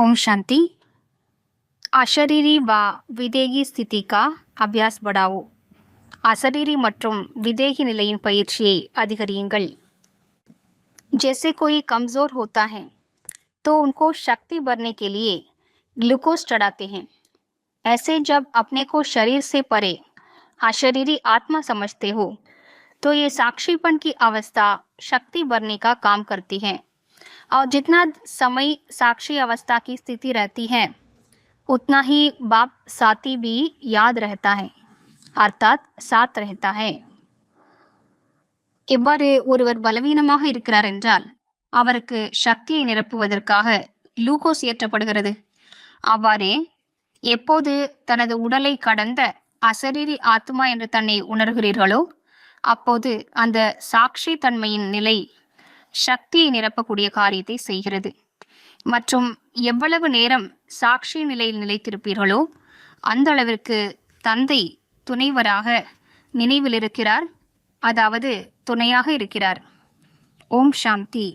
ओम शांति அஷரீரி வா விதேகி ஸ்திதி கா அபியாஸ் படாவோ அசரீரி மற்றும் விதேகி நிலையின் பயிற்சியை அதிகரியுங்கள் जैसे कोई कमज़ोर होता है तो उनको शक्ति बढ़ने के लिए ग्लूकोज चढ़ाते हैं ऐसे जब अपने को शरीर से परे अशरीरी आत्मा समझते हो तो ये साक्षीपन की अवस्था शक्ति बढ़ने का काम करती है और जितना समय साक्षी अवस्था की स्थिति रहती है उतना ही बाप साथी भी याद रहता है अर्थात साथ रहता है இவ்வாறு ஒருவர் பலவீனமாக இருக்கிறார் என்றால் அவருக்கு சக்தியை நிரப்புவதற்காக குளுக்கோஸ் ஏற்றப்படுகிறது அவ்வாறே எப்போது தனது உடலை கடந்த அசரீரி ஆத்மா என்று தன்னை உணர்கிறீர்களோ அப்போது அந்த சாட்சி தன்மையின் நிலை சக்தியை நிரப்பக்கூடிய காரியத்தை செய்கிறது. மற்றும் எவ்வளவு நேரம் சாட்சி நிலையில் நிலைத்திருப்பீர்களோ அந்த அளவிற்கு தந்தை துணைவராக நினைவில் இருக்கிறார் அதாவது துணையாக இருக்கிறார். ஓம் சாந்தி.